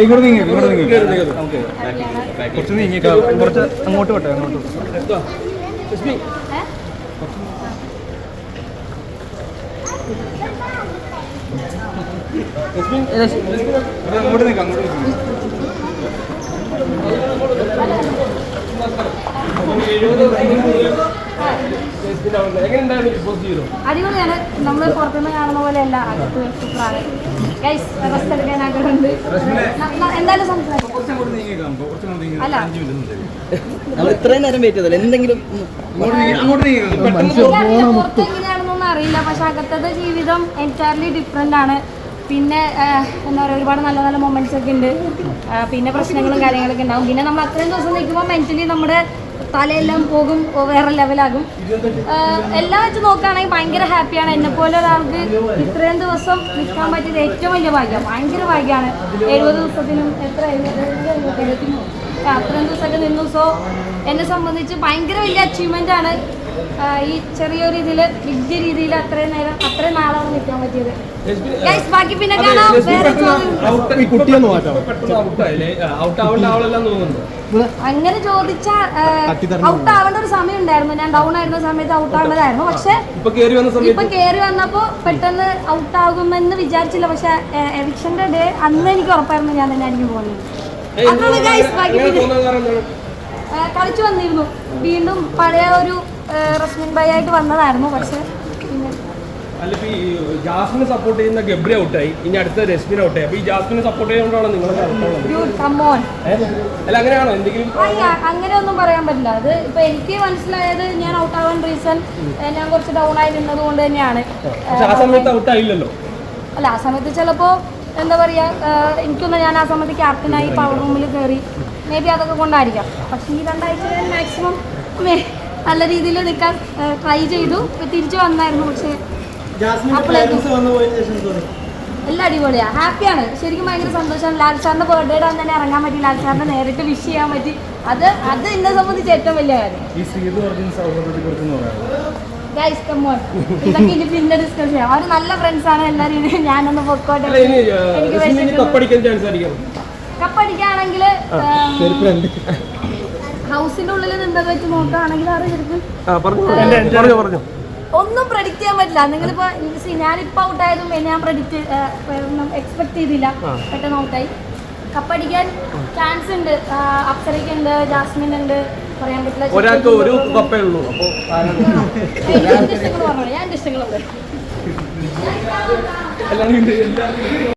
ഇങ്ങോട്ട് നീങ്ങി ഇങ്ങോട്ട് നീങ്ങി. കുറച്ച് നീങ്ങി കുറച്ച് അങ്ങോട്ട് വിട്ടെ അങ്ങോട്ട് അങ്ങോട്ട് നിൽക്കാം അങ്ങോട്ട് നിൽക്കാം അടിപൊളിയാണ്. നമ്മൾ പുറത്തുനിന്ന് കാണുന്ന പോലെയല്ല. അകത്ത് സൂപ്പറാണ്. ഗൈസ് റെസ്റ്റ് എടുക്കാൻ ആഗ്രഹമുണ്ട്. ന- ന- എന്തായാലും സംസാരിക്കാം. കുറച്ച് അങ്ങോട്ട് നീങ്ങിക്കാം കുറച്ച് അങ്ങോട്ട് നീങ്ങി അല്ല. നമ്മൾ ഇത്രയും നേരം വെയിറ്റ് ചെയ്തല്ലോ എന്തെങ്കിലും പുറത്ത് എങ്ങനെയാണെന്നൊന്നും അറിയില്ല. പക്ഷെ അകത്തത്തെ ജീവിതം എന്റയർലി ഡിഫറെന്റ് ആണ്. പിന്നെ എന്താ പറയുക ഒരുപാട് നല്ല നല്ല മൊമെന്റ്സ് ഒക്കെ ഉണ്ട്. പിന്നെ പ്രശ്നങ്ങളും കാര്യങ്ങളൊക്കെ ഉണ്ടാവും. പിന്നെ നമ്മൾ അത്രയും ദിവസം നിൽക്കുമ്പോൾ മെന്റലി നമ്മുടെ തലയെല്ലാം പോകും വേറെ ലെവലാകും. എല്ലാം വെച്ച് നോക്കുകയാണെങ്കിൽ ഭയങ്കര ഹാപ്പിയാണ്. എന്നെ പോലെ ഒരാൾക്ക് ഇത്രയും ദിവസം നിൽക്കാൻ പറ്റിയത് ഏറ്റവും വലിയ ഭാഗ്യം. ഭയങ്കര ഭാഗ്യമാണ്. എഴുപത് ദിവസത്തിനും എത്ര എഴുപത് എഴുപത്തിമൂന്ന് ആ, അത്രയും ദിവസമൊക്കെ നിന്നു. സോ എന്നെ സംബന്ധിച്ച് ഭയങ്കര വലിയ അച്ചീവ്മെന്റ് ആണ് ഈ ചെറിയൊരു ഇതിൽ വലിയ രീതിയിൽ അത്രയും നേരം അത്രയും നാളാണ് നിൽക്കാൻ പറ്റിയത്. Guys, ബാക്കി പിന്നെ കാണാം. വേറെ ഈ കുട്ടിയൊന്ന് മാറ്റാം അങ്ങനെ ചോദിച്ചാൽ ഔട്ട് ആവേണ്ട ഒരു സമയം ഉണ്ടായിരുന്നു. ഞാൻ ഡൗൺ ആയിരുന്ന സമയത്ത് ഔട്ട് ആവേണ്ടതായിരുന്നു പക്ഷെ ഇപ്പൊ കേറി വന്ന സമയത്ത് ഇപ്പൊ കേറി വന്നപ്പോ പെട്ടെന്ന് ഔട്ട് ആകുമെന്ന് വിചാരിച്ചില്ല. പക്ഷെ എവിക്ഷന്റെ ഡേ അന്ന് എനിക്ക് ഉറപ്പായിരുന്നു ഞാൻ തന്നെ ആയിരിക്കും പോകുന്നത്. കളിച്ചു വന്നിരുന്നു. വീണ്ടും പഴയ ഒരു റസ്മിൻ ബൈ ആയിട്ട് വന്നതായിരുന്നു പക്ഷെ അല്ല ഈ ജാസ്മിനെ സപ്പോർട്ട് ചെയ്യുന്ന ഗബ്രി ഔട്ടായി ഇനി അടുത്ത രശ്മിൻ ഔട്ടായി അപ്പൊ ഈ ജാസ്മിനെ സപ്പോർട്ട് ഡ്യൂഡ് കമ്മോൺ അല്ല അങ്ങനെയാണോ? എന്തെങ്കിലും അങ്ങനെയൊന്നും പറയാൻ പറ്റില്ല. അത് ഇപ്പൊ എനിക്ക് മനസ്സിലായത് ഞാൻ ഔട്ട് ആവാൻ റീസൺ ഞാൻ കുറച്ച് ഡൗൺ ആയി നിന്നത് കൊണ്ട് തന്നെയാണ്. ആ സമയത്ത് ഔട്ടായില്ലല്ലോ അല്ല ആ സമയത്ത് ചിലപ്പോ എന്താ പറയാ എനിക്കൊന്ന് ഞാൻ ആ സമയത്ത് ക്യാപ്റ്റനായി പവർ റൂമിൽ കയറി മേ ബി അതൊക്കെ കൊണ്ടായിരിക്കാം. പക്ഷെ ഈ രണ്ടാഴ്ച ഞാൻ മാക്സിമം നല്ല രീതിയിൽ നിൽക്കാൻ ട്രൈ ചെയ്തു. തിരിച്ചു വന്നായിരുന്നു പക്ഷേ എല്ലാം അടിപൊളിയാണ് ഹാപ്പിയാണ് ശരിക്കും ഭയങ്കര സന്തോഷമാണ് ലാൽ സാറിന്റെ ബർത്ത്ഡേ ആണ് തന്നെ ഇറങ്ങാൻ പറ്റി. ലാൽ സാറിനെ നേരിട്ട് വിഷ് ചെയ്യാൻ പറ്റി. അത് അത് എന്നെ സംബന്ധിച്ച് ഏറ്റവും വലിയ കാര്യം. ഗൈസ് കമ്മോൺ ഇതൊക്കെ ഇനി പിന്നെ ഡിസ്കസ് ചെയ്യാം. അവർ നല്ല ഫ്രണ്ട്സ് ആണ്. എല്ലാ രീതിയിലും ഞാനൊന്ന് പൊക്കോട്ടെ. എനിക്ക് രശ്മിന് ഹൗസിന്റെ ഉള്ളിൽ നിന്നത് വെച്ച് നോക്കുകയാണെങ്കിൽ ആറ് ചെറുപ്പ് പറഞ്ഞു പറഞ്ഞു. ഒന്നും പ്രഡിക്റ്റ് ചെയ്യാൻ പറ്റില്ല. നിങ്ങളിപ്പോ ഞാനിപ്പോ ഔട്ട് ആയതും ഞാൻ പ്രഡിക്റ്റ് എക്സ്പെക്ട് ചെയ്തില്ല. പെട്ടെന്ന് ഔട്ടായി കപ്പടിക്കാൻ ചാൻസ് ഉണ്ട്. അപ്സരയ്ക്ക് ഉണ്ട് ജാസ്മിൻ ഉണ്ട്. പറയാൻ പറ്റില്ല ഒരാൾക്ക് ഒരു കപ്പേ ഉള്ളൂ. ഞാൻ ഇഷ്ടങ്ങളുണ്ട്